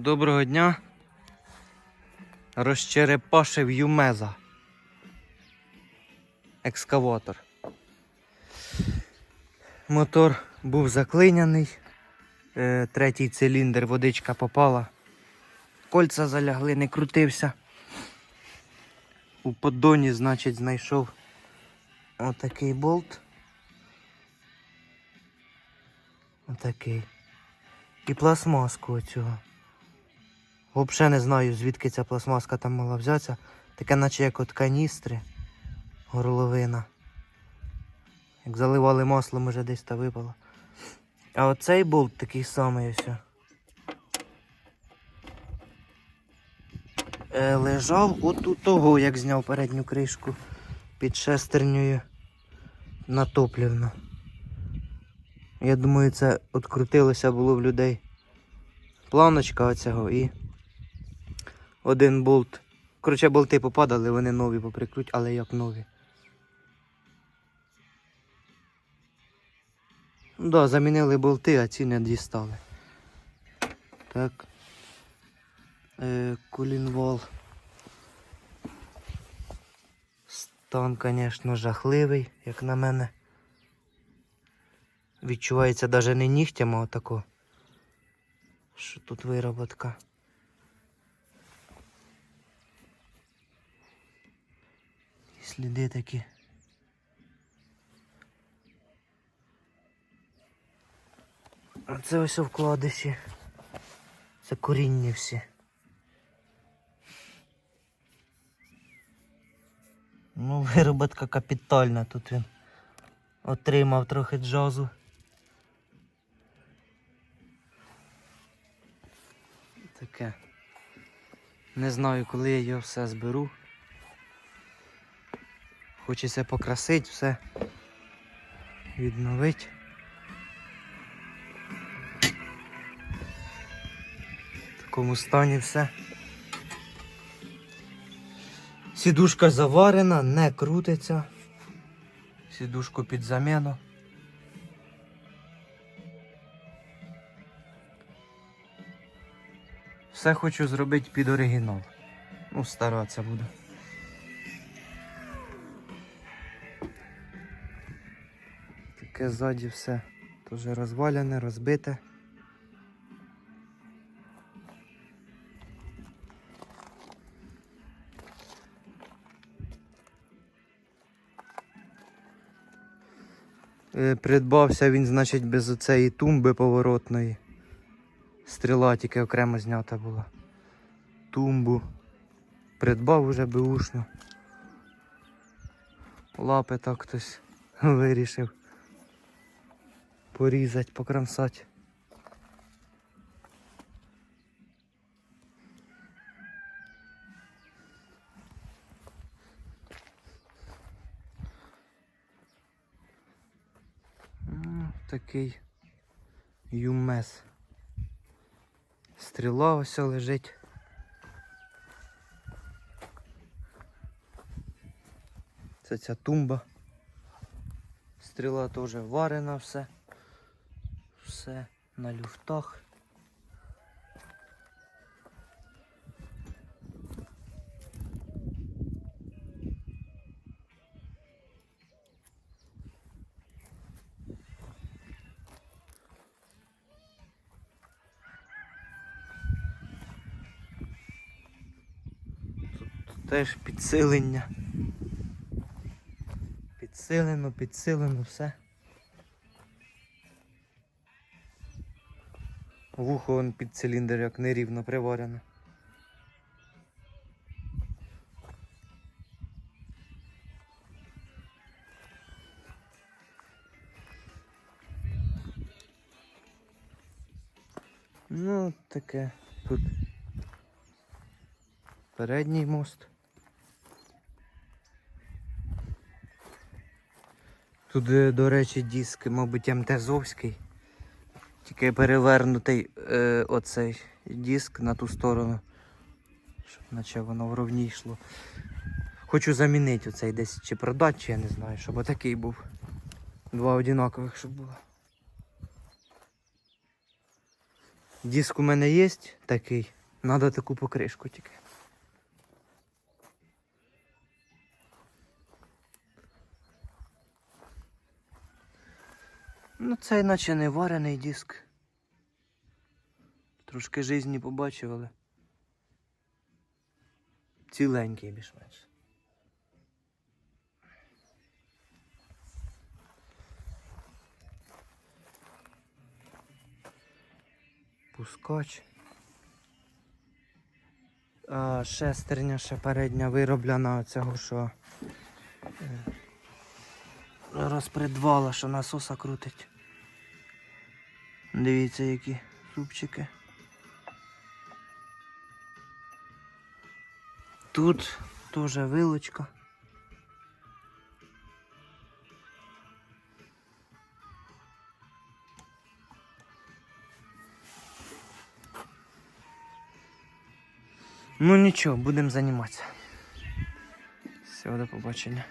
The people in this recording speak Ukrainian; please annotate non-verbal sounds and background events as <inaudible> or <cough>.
Доброго дня. Розчерепашив Юмеза. Екскаватор. Мотор був заклиняний. Е, третій циліндр, водичка попала. Кольця залягли, не крутився. У поддоні, значить, знайшов отакий болт. Отакий. І пластмаску оцього. Взагалі не знаю, звідки ця пластмаска там мала взятися. Таке наче як от каністри. Горловина. Як заливали масло, може десь та випало. А оцей болт такий самий ось. Е, лежав от у того, як зняв передню кришку під шестернею на топливно. Я думаю, це открутилося було в людей. Планочка оцього і один болт. Коротше, болти попадали, вони нові поприкруть, але як нові. Ну да, замінили болти, а ці не дістали. Так. Е, кулінвол. Стан, звісно, жахливий, як на мене. Відчувається навіть не нігтями отако. Що тут вироботка? Сліди такі. А це ось вкладиші. Це коріння всі. Ну, вироботка капітальна тут він. Отримав трохи джазу. Таке. Не знаю, коли я його все зберу. Хочеться покрасити все. Відновити. В такому стані все. Сідушка заварена, не крутиться. Сідушку під заміну. Все хочу зробити під оригінал. Ну, старатися буду. Таке ззаді все теж розвалене, розбите. Е, Придбався він, значить, без оцеї тумби поворотної. Стріла тільки окремо знята була. Тумбу. Придбав уже беушно. Лапи так хтось <laughs> вирішив. Порізати, покромсати. М, Такий юмес. Стріла ось лежить. Це ця тумба. Стріла теж варена все. Все на люфтах. Теж підсилення. Підсилено, підсилено все. Вухо он під циліндр як нерівно приварено. Ну, таке тут. Передній мост. Тут, е, до речі, диск, мабуть, МТЗовський. Тільки перевернутий е, оцей диск на ту сторону. Щоб наче воно вровні йшло. Хочу замінити оцей десь чи продати, чи я не знаю, щоб отакий був. Два одинакових, щоб було. Диск у мене є такий. Надо таку покришку тільки. Ну, це наче не варений диск. Трошки жизні побачив, але. Ціленький більш-менш. Пускач. А, шестерня ще передня вироблена цього, що е, розпредвала, що насоса крутить. Дивіться, які зубчики. Тут теж вилочка. Ну нічого, будемо займатися. Все, до побачення.